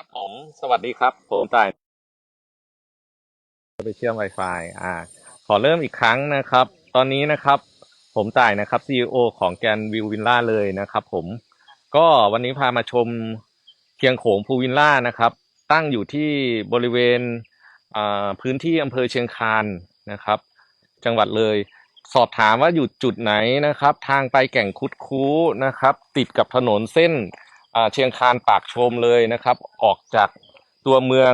ครับผมสวัสดีครับ ผมต่ายไปเชื่อม Wi-Fi อ่า ขอเริ่มอีกครั้งนะครับ ตอนนี้นะครับ ผมต่ายนะครับ CEO ของแกนวิววิลล่าเลยนะครับ ผม ก็วันนี้พามาชมเคียงโขงภูวิลล่านะครับ ตั้งอยู่ที่บริเวณพื้นที่อำเภอเชียงคานนะครับ จังหวัดเลย สอบถามว่าอยู่จุดไหนนะครับ ทางไปแก่งคุดคู้นะครับ ติดกับถนนเส้น เชียงคานปากชมเลยนะครับ ออกจากตัวเมือง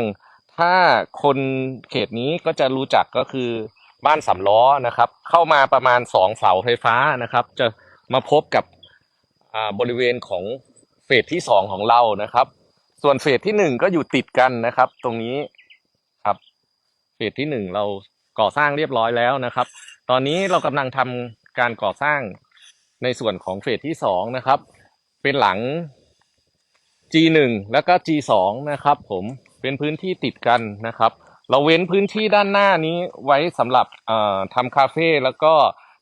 ถ้าคนเขตนี้ก็จะรู้จักก็คือบ้านสำล้อนะครับ เข้ามาประมาณสองเสาไฟฟ้านะครับ จะมาพบกับอ่าบริเวณของเฟสที่สองของเรานะครับ ส่วนเฟสที่หนึ่งก็อยู่ติดกันนะครับ ตรงนี้ครับ เฟสที่หนึ่งเราก่อสร้างเรียบร้อยแล้วนะครับ ตอนนี้เรากำลังทำการก่อสร้างในส่วนของเฟสที่สองนะครับ เป็นหลัง G1 แล้วก็ G2 นะครับผมเป็นพื้นที่ติดกันนะครับ เราเว้นพื้นที่ด้านหน้านี้ไว้สำหรับทำคาเฟ่แล้วก็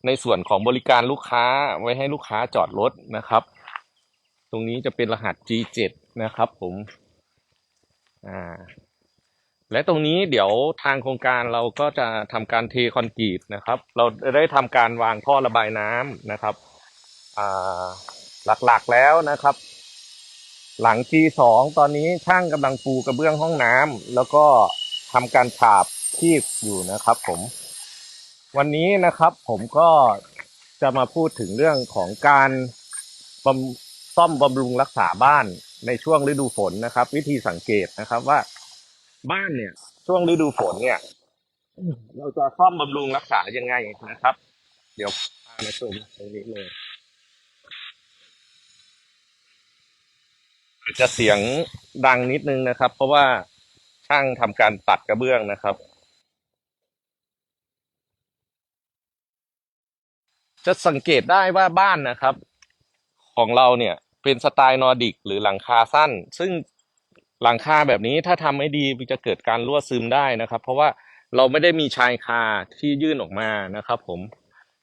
ในส่วนของบริการลูกค้าไว้ให้ลูกค้าจอดรถนะครับ ตรงนี้จะเป็นรหัส G7 นะครับผมอ่าและตรงนี้เดี๋ยวทางโครงการเราก็จะทำการเทคอนกรีตนะครับ เราได้ทำการวางท่อระบายน้ำนะครับหลักๆแล้วนะครับ หลัง G2 ตอนนี้ช่างกำลังปูกระเบื้องห้องน้ำแล้วก็ทำการฉาบคีบอยู่นะครับ ผม วันนี้นะครับ ผมก็จะมาพูดถึงเรื่องของการบำซ่อมบำรุงรักษาบ้านในช่วงฤดูฝนนะครับ วิธีสังเกตนะครับว่า บ้านเนี่ย ช่วงฤดูฝนเนี่ย เราจะซ่อมบำรุงรักษายังไงนะครับ เดี๋ยวพามาชมตรงนี้เลย จะเสียงดังนิดนึงนะครับ เพราะว่าช่างทำการตัดกระเบื้องนะครับ จะสังเกตได้ว่าบ้านนะครับ ของเราเนี่ยเป็นสไตล์นอร์ดิกหรือหลังคาสั้น ซึ่งหลังคาแบบนี้ถ้าทำไม่ดีมันจะเกิดการรั่วซึมได้นะครับ เพราะว่าเราไม่ได้มีชายคาที่ยื่นออกมานะครับ ผม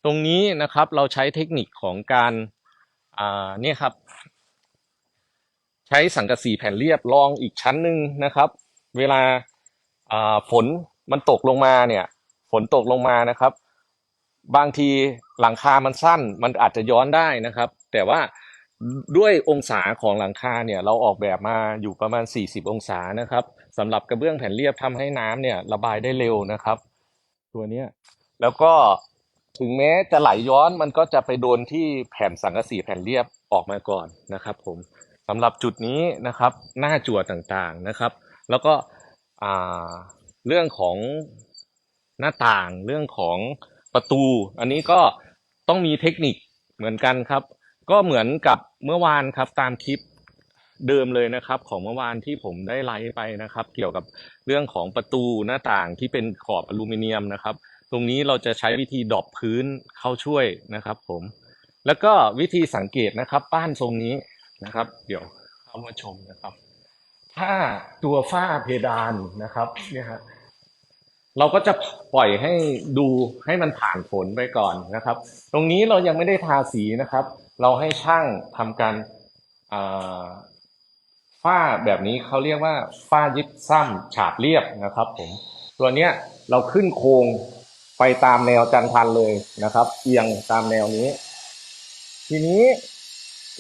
ตรงนี้นะครับเราใช้เทคนิคของการอ่าเนี่ยครับ ใช้สังกะสีแผ่นเรียบรองอีกชั้นหนึ่งนะครับ เวลาฝนมันตกลงมาเนี่ย ฝนตกลงมานะครับ บางทีหลังคามันสั้นมันอาจจะย้อนได้นะครับ แต่ว่าด้วยองศาของหลังคาเนี่ยเราออกแบบมาอยู่ประมาณ 40 องศานะครับสำหรับกระเบื้องแผ่นเรียบทำให้น้ำเนี่ยระบายได้เร็วนะครับ ตัวนี้แล้วก็ถึงแม้จะไหลย้อนมันก็จะไปโดนที่แผ่นสังกะสีแผ่นเรียบออกมาก่อนนะครับผม สำหรับจุดนี้นะครับ หน้าจั่วต่างๆนะครับ แล้วก็เรื่องของหน้าต่างเรื่องของประตู อันนี้ก็ต้องมีเทคนิคเหมือนกันครับ ก็เหมือนกับเมื่อวานครับตามคลิปเดิมเลยนะครับ ของเมื่อวานที่ผมได้ไลฟ์ไปนะครับ เกี่ยวกับเรื่องของประตูหน้าต่างที่เป็นขอบอลูมิเนียมนะครับ ตรงนี้เราจะใช้วิธีดอปพื้นเข้าช่วยนะครับ ผม แล้วก็วิธีสังเกตนะครับ บ้านทรงนี้ นะครับ เดี๋ยวเข้ามาชมนะครับ ถ้าตัวฝ้าเพดานนะครับเนี่ยฮะเราก็จะปล่อยให้ดูให้มันผ่านฝนไปก่อนนะครับ ตรงนี้เรายังไม่ได้ทาสีนะครับ เราให้ช่างทำการฝ้าแบบนี้เขาเรียกว่าฝ้ายิบซ้ำฉาบเรียบนะครับผมตัวเนี้ยเราขึ้นโครงไปตามแนวจันทันเลยนะครับ เอียงตามแนวนี้ ทีนี้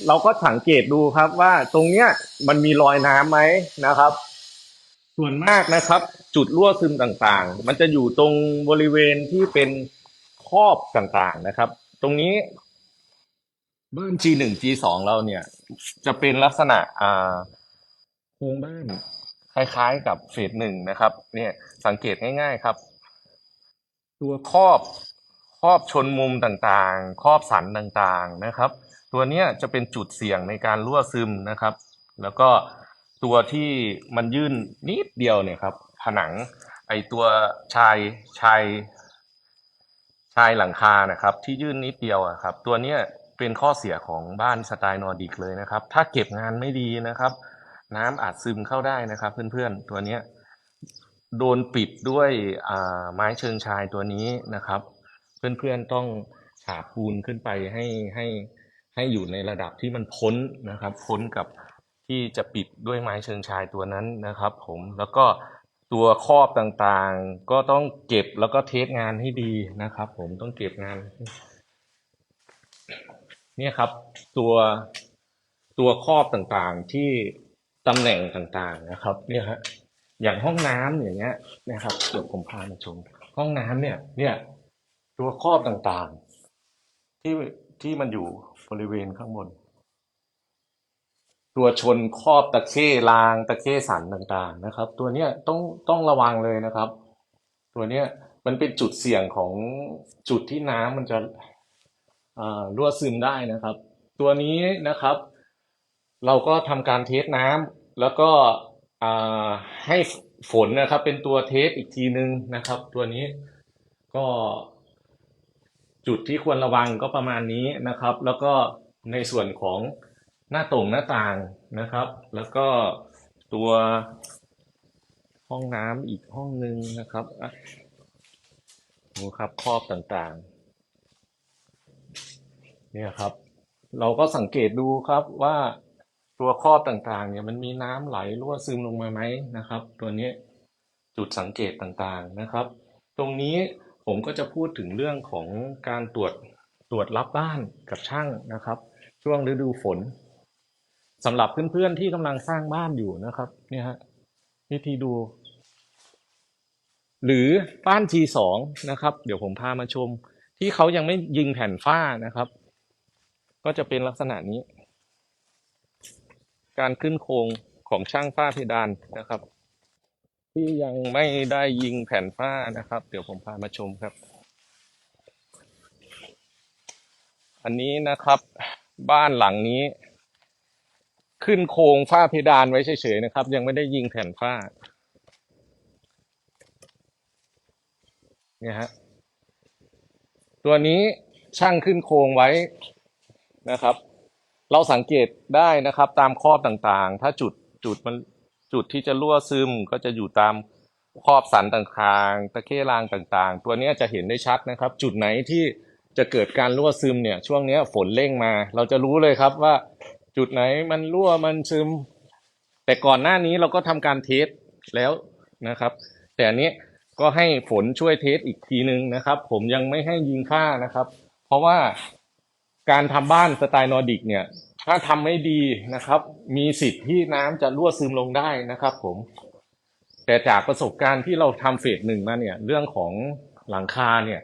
เราก็สังเกตดูครับว่าตรงเนี้ยมันมีรอยน้ำไหมนะครับ ส่วนมากนะครับ จุดรั่วซึมต่างๆ มันจะอยู่ตรงบริเวณที่เป็นครอบต่างๆนะครับ ตรงนี้บ้าน G1 G2 เราเนี่ย จะเป็นลักษณะอ่าโครงบ้านคล้ายๆกับเฟสหนึ่งนะครับ เนี่ยสังเกตง่าย ๆครับ ตัวครอบครอบชนมุมต่างๆ ครอบสันต่างๆนะครับ ตัวเนี้ยจะเป็นจุดเสี่ยงในการรั่วซึมนะครับ แล้วก็ตัวที่มันยื่นนิดเดียวเนี่ยครับ ผนังไอตัวชายชายชายหลังคานะครับ ที่ยื่นนิดเดียวอะครับ ตัวเนี้ยเป็นข้อเสียของบ้านสไตล์นอร์ดิกเลยนะครับ ถ้าเก็บงานไม่ดีนะครับ น้ำอาจซึมเข้าได้นะครับ เพื่อนๆตัวเนี้ยโดนปิดด้วยไม้เชิงชายตัวนี้นะครับ เพื่อนๆต้องฉาบปูนขึ้นไปให้ให้ ให้อยู่ในระดับที่มันพ้นนะครับ พ้นกับที่จะปิดด้วยไม้เชิงชายตัวนั้นนะครับ ผมแล้วก็ตัวครอบต่างๆ ก็ต้องเก็บแล้วก็เทสงานให้ดีนะครับ ผมต้องเก็บงาน เนี่ยครับ ตัวตัวครอบต่างๆที่ตำแหน่งต่างๆนะครับ เนี่ยฮะอย่างห้องน้ำอย่างเงี้ยนะครับเดี๋ยวผมพามาชมห้องน้ำเนี่ย เนี่ย ตัวครอบต่างๆ ที่ ที่มันอยู่บริเวณข้างบน ตัวชนครอบตะเข้รางตะเข้สันต่างๆนะครับ ตัวเนี้ยต้องต้องระวังเลยนะครับ ตัวเนี้ยมันเป็นจุดเสี่ยงของจุดที่น้ำมันจะรั่วซึมได้นะครับ ตัวนี้นะครับ เราก็ทำการเทสน้ำแล้วก็ให้ฝนนะครับ เป็นตัวเทสอีกทีนึงนะครับ ตัวนี้ก็ จุดที่ควรระวังก็ประมาณนี้นะครับ แล้วก็ในส่วนของหน้าต่งหน้าต่างนะครับ แล้วก็ตัวห้องน้ำอีกห้องหนึ่งนะครับอะดูครับครอบต่างๆ เนี่ยครับ เราก็สังเกตดูครับว่าตัวครอบต่างๆ เนี่ยมันมีน้ำไหลรั่วซึมลงมาไหมนะครับ ตัวนี้จุดสังเกตต่างๆนะครับ ตรงนี้ ผมก็จะพูดถึงเรื่องของการตรวจตรวจรับบ้านกับช่างนะครับ ช่วงฤดูฝนสำหรับเพื่อนๆที่กำลังสร้างบ้านอยู่นะครับเนี่ยฮะวิธีดู หรือบ้าน G2 นะครับ เดี๋ยวผมพามาชม ที่เขายังไม่ยิงแผ่นฝ้านะครับ ก็จะเป็นลักษณะนี้ การขึ้นโครงของช่างฝ้าเพดานนะครับ ที่ยังไม่ได้ยิงแผ่นฝ้านะครับ เดี๋ยวผมพามาชมครับ อันนี้นะครับ บ้านหลังนี้ ขึ้นโครงฝ้าเพดานไว้เฉยๆนะครับ ยังไม่ได้ยิงแผ่นฝ้าเนี่ยฮะตัวนี้ช่างขึ้นโครงไว้นะครับ เราสังเกตได้นะครับ ตามครอบต่างๆ ถ้าจุดจุดมัน จุดที่จะรั่วซึมก็จะอยู่ตามครอบสันต่างๆ ตะเข้รางต่างๆ ตัวนี้จะเห็นได้ชัดนะครับ จุดไหนที่จะเกิดการรั่วซึมเนี่ย ช่วงนี้ฝนเร่งมา เราจะรู้เลยครับว่า จุดไหนมันรั่วมันซึม แต่ก่อนหน้านี้เราก็ทำการเทสแล้วนะครับ แต่อันนี้ก็ให้ฝนช่วยเทสอีกทีนึงนะครับ ผมยังไม่ให้ยิงค่านะครับ เพราะว่าการทำบ้านสไตล์นอร์ดิกเนี่ย ถ้าทำไม่ดีนะครับ มีสิทธิ์ที่น้ำจะรั่วซึมลงได้นะครับ ผม แต่จากประสบการณ์ที่เราทำเฟสหนึ่งมาเนี่ย เรื่องของหลังคาเนี่ย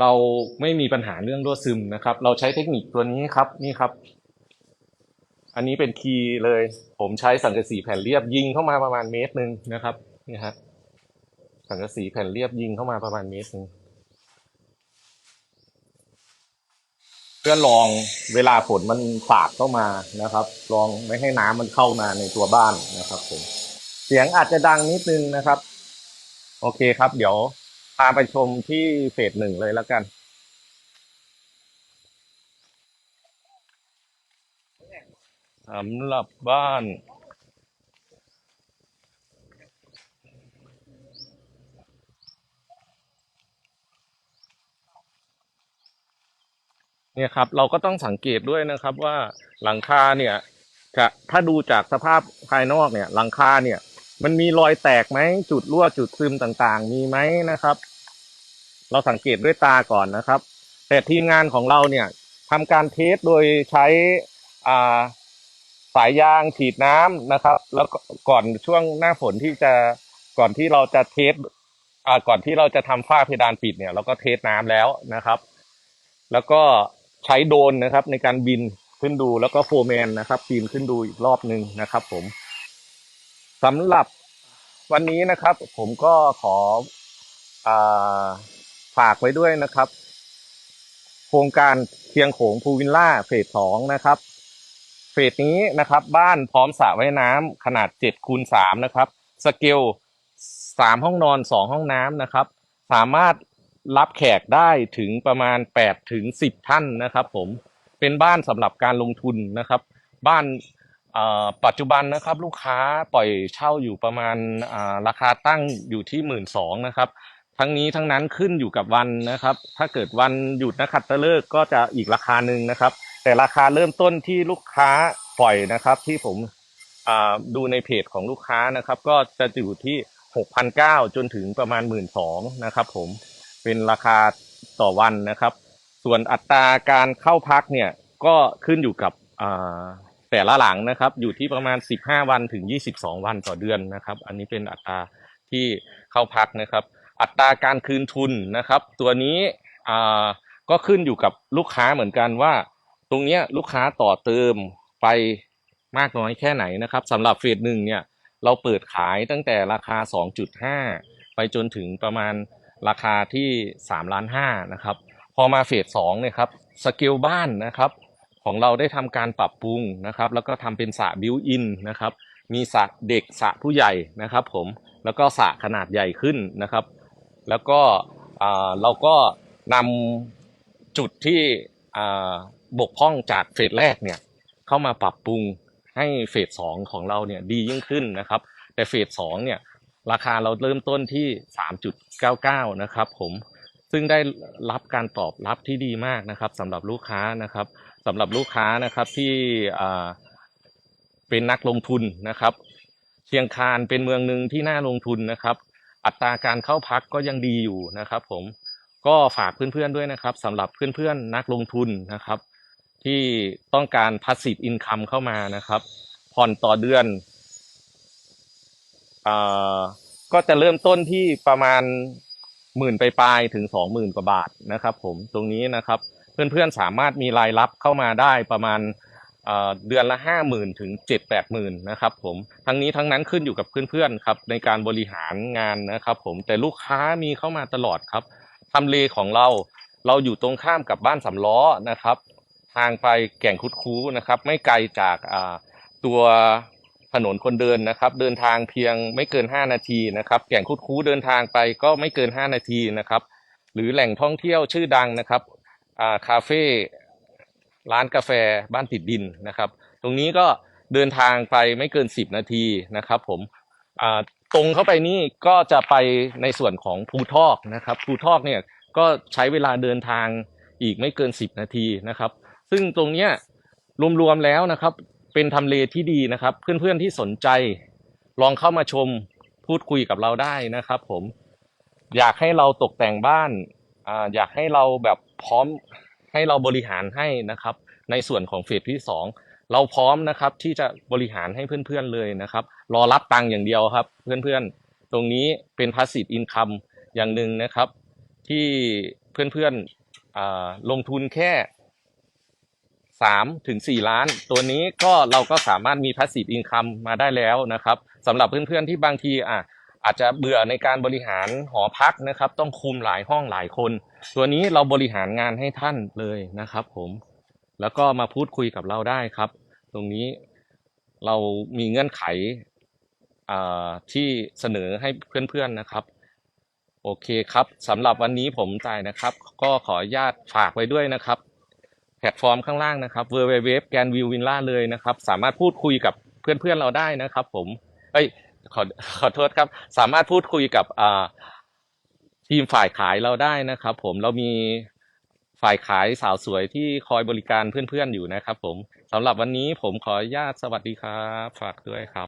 เราไม่มีปัญหาเรื่องรั่วซึมนะครับ เราใช้เทคนิคตัวนี้ครับ นี่ครับ อันนี้เป็นคีย์เลย ผมใช้สังกะสีแผ่นเรียบยิงเข้ามาประมาณเมตรหนึ่งนะครับ นี่ฮะสังกะสีแผ่นเรียบยิงเข้ามาประมาณเมตรหนึ่ง เพื่อลองเวลาฝนมันฝากเข้ามานะครับลองไม่ให้น้ำมันเข้ามาในตัวบ้านนะครับผมเสียงอาจจะดังนิดนึงนะครับ โอเคครับ เดี๋ยวพาไปชมที่เฟสหนึ่งเลยแล้วกันสำหรับบ้าน เนี่ยครับเราก็ต้องสังเกตด้วยนะครับว่าหลังคาเนี่ยจะถ้าดูจากสภาพภายนอกเนี่ย หลังคาเนี่ย มันมีรอยแตกไหมจุดรั่วจุดซึมต่างๆ มีไหมนะครับ เราสังเกตด้วยตาก่อนนะครับ แต่ทีมงานของเราเนี่ยทำการเทสโดยใช้อ่าสายยางฉีดน้ำนะครับ แล้วก่อนช่วงหน้าฝนที่จะก่อนที่เราจะเทสอ่าก่อนที่เราจะทำฝ้าเพดานปิดเนี่ย เราก็เทสน้ำแล้วนะครับ แล้วก็ ใช้โดนนะครับ ในการบินขึ้นดูแล้วก็โฟร์แมนนะครับบินขึ้นดูอีกรอบหนึ่งนะครับ ผมสำหรับวันนี้นะครับ ผมก็ขออ่าฝากไว้ด้วยนะครับ โครงการเคียงโขงพูวิลล่าเฟสสองนะครับ เฟสนี้นะครับ บ้านพร้อมสระว่ายน้ำขนาด7คูณ3นะครับ สเกล3ห้องนอน2ห้องน้ำนะครับ สามารถ รับแขกได้ถึงประมาณ8ถึง10 ท่านนะครับ ผมเป็นบ้านสำหรับการลงทุนนะครับ บ้านอ่อปัจจุบันนะครับ ลูกค้าปล่อยเช่าอยู่ประมาณอ่าราคาตั้งอยู่ที่หมื่นสองนะครับ ทั้งนี้ทั้งนั้นขึ้นอยู่กับวันนะครับ ถ้าเกิดวันหยุดนักขัตฤกษ์ก็จะอีกราคาหนึ่งนะครับ แต่ราคาเริ่มต้นที่ลูกค้าปล่อยนะครับ ที่ผมอ่าดูในเพจของลูกค้านะครับ ก็จะอยู่ที่ 6,900จนถึงประมาณ 12,000นะครับผม เป็นราคาต่อวันนะครับ ส่วนอัตราการเข้าพักเนี่ยก็ขึ้นอยู่กับแต่ละหลังนะครับ อยู่ที่ประมาณ 15 วันถึง 22 วันต่อเดือนนะครับ อันนี้เป็นอัตราที่เข้าพักนะครับ อัตราการคืนทุนนะครับ ตัวนี้ก็ขึ้นอยู่กับลูกค้าเหมือนกันว่า ตรงนี้ลูกค้าต่อเติมไปมากน้อยแค่ไหนนะครับสำหรับเฟสหนึ่งเนี่ยเราเปิดขายตั้งแต่ราคา 2.5 ไปจนถึงประมาณ ราคาที่3ล้าน5นะครับ พอมาเฟสสองเนี่ยครับสเกลบ้านนะครับของเราได้ทำการปรับปรุงนะครับ แล้วก็ทำเป็นสระบิวอินนะครับ มีสระเด็กสระผู้ใหญ่นะครับ ผมแล้วก็สระขนาดใหญ่ขึ้นนะครับ แล้วก็เราก็นำจุดที่บกพร่องจากเฟสแรกเนี่ยเข้ามาปรับปรุงให้เฟสสองของเราเนี่ยดียิ่งขึ้นนะครับ แต่เฟสสองเนี่ย ราคาเราเริ่มต้นที่ 3.99 นะครับผมซึ่งได้รับการตอบรับที่ดีมากนะครับสำหรับลูกค้านะครับสำหรับลูกค้านะครับที่เป็นนักลงทุนนะครับ เชียงคานเป็นเมืองหนึ่งที่น่าลงทุนนะครับ อัตราการเข้าพักก็ยังดีอยู่นะครับผมก็ฝากเพื่อนๆด้วยนะครับสำหรับเพื่อนๆนักลงทุนนะครับ ที่ต้องการ passive income เข้ามานะครับ ผ่อนต่อเดือน อ่าก็จะเริ่มต้นที่ประมาณหมื่นไปปลายถึงสองหมื่นกว่าบาทนะครับ ผมตรงนี้นะครับ เพื่อนๆสามารถมีรายรับเข้ามาได้ประมาณเเดือนละห้าหมื่นถึงเจ็ดแปดหมื่นนะครับผมทั้งนี้ทั้งนั้นขึ้นอยู่กับเพื่อนๆครับในการบริหารงานนะครับ ผมแต่ลูกค้ามีเข้ามาตลอดครับทำเลของเราเราอยู่ตรงข้ามกับบ้านสำล้อนะครับ ทางไปแก่งคุดคู้นะครับ ไม่ไกลจากตัว ถนนคนเดินนะครับ เดินทางเพียงไม่เกิน 5 นาทีนะครับแก่งคุดคู้เดินทางไปก็ไม่เกิน 5 นาทีนะครับ หรือแหล่งท่องเที่ยวชื่อดังนะครับอ่าคาเฟ่ร้านกาแฟบ้านติดดินนะครับ ตรงนี้ก็เดินทางไปไม่เกิน 10 นาทีนะครับผมอ่าตรงเข้าไปนี่ก็จะไปในส่วนของภูทอกนะครับภูทอกเนี่ยก็ใช้เวลาเดินทางอีกไม่เกิน 10 นาทีนะครับ ซึ่งตรงเนี้ยรวมๆแล้วนะครับ เป็นทำเลที่ดีนะครับ เพื่อนๆที่สนใจ ลองเข้ามาชมพูดคุยกับเราได้นะครับผมอยากให้เราตกแต่งบ้านอ่าอยากให้เราแบบพร้อมให้เราบริหารให้นะครับ ในส่วนของเฟสที่สองเราพร้อมนะครับที่จะบริหารให้เพื่อนๆเลยนะครับ รอรับตังค์อย่างเดียวครับ เพื่อนๆ ตรงนี้เป็น passive income อย่างหนึ่งนะครับ ที่เพื่อนๆลงทุนแค่ สามถึงสี่ล้าน ตัวนี้ก็เราก็สามารถมี passive income มาได้แล้วนะครับสำหรับเพื่อนๆที่บางทีอะอาจจะเบื่อในการบริหารหอพักนะครับ ต้องคุมหลายห้องหลายคน ตัวนี้เราบริหารงานให้ท่านเลยนะครับ ผม แล้วก็มาพูดคุยกับเราได้ครับ ตรงนี้เรามีเงื่อนไขอ่าที่เสนอให้เพื่อนๆนะครับ โอเคครับสำหรับวันนี้ผมจ่ายนะครับ ก็ขออนุญาตฝากไว้ด้วยนะครับ แพลตฟอร์มข้างล่างนะครับ w w w แกนวิววินล่าเลยนะครับ สามารถพูดคุยกับเพื่อนๆเราได้นะครับ ผมเอ้ยขอขอโทษครับ สามารถพูดคุยกับทีมฝ่ายขายเราได้นะครับ ผมเรามีฝ่ายขายสาวสวยที่คอยบริการเพื่อนๆอยู่นะครับ ผมสำหรับวันนี้ผมขออนุญาตสวัสดีครับ ฝากด้วยครับ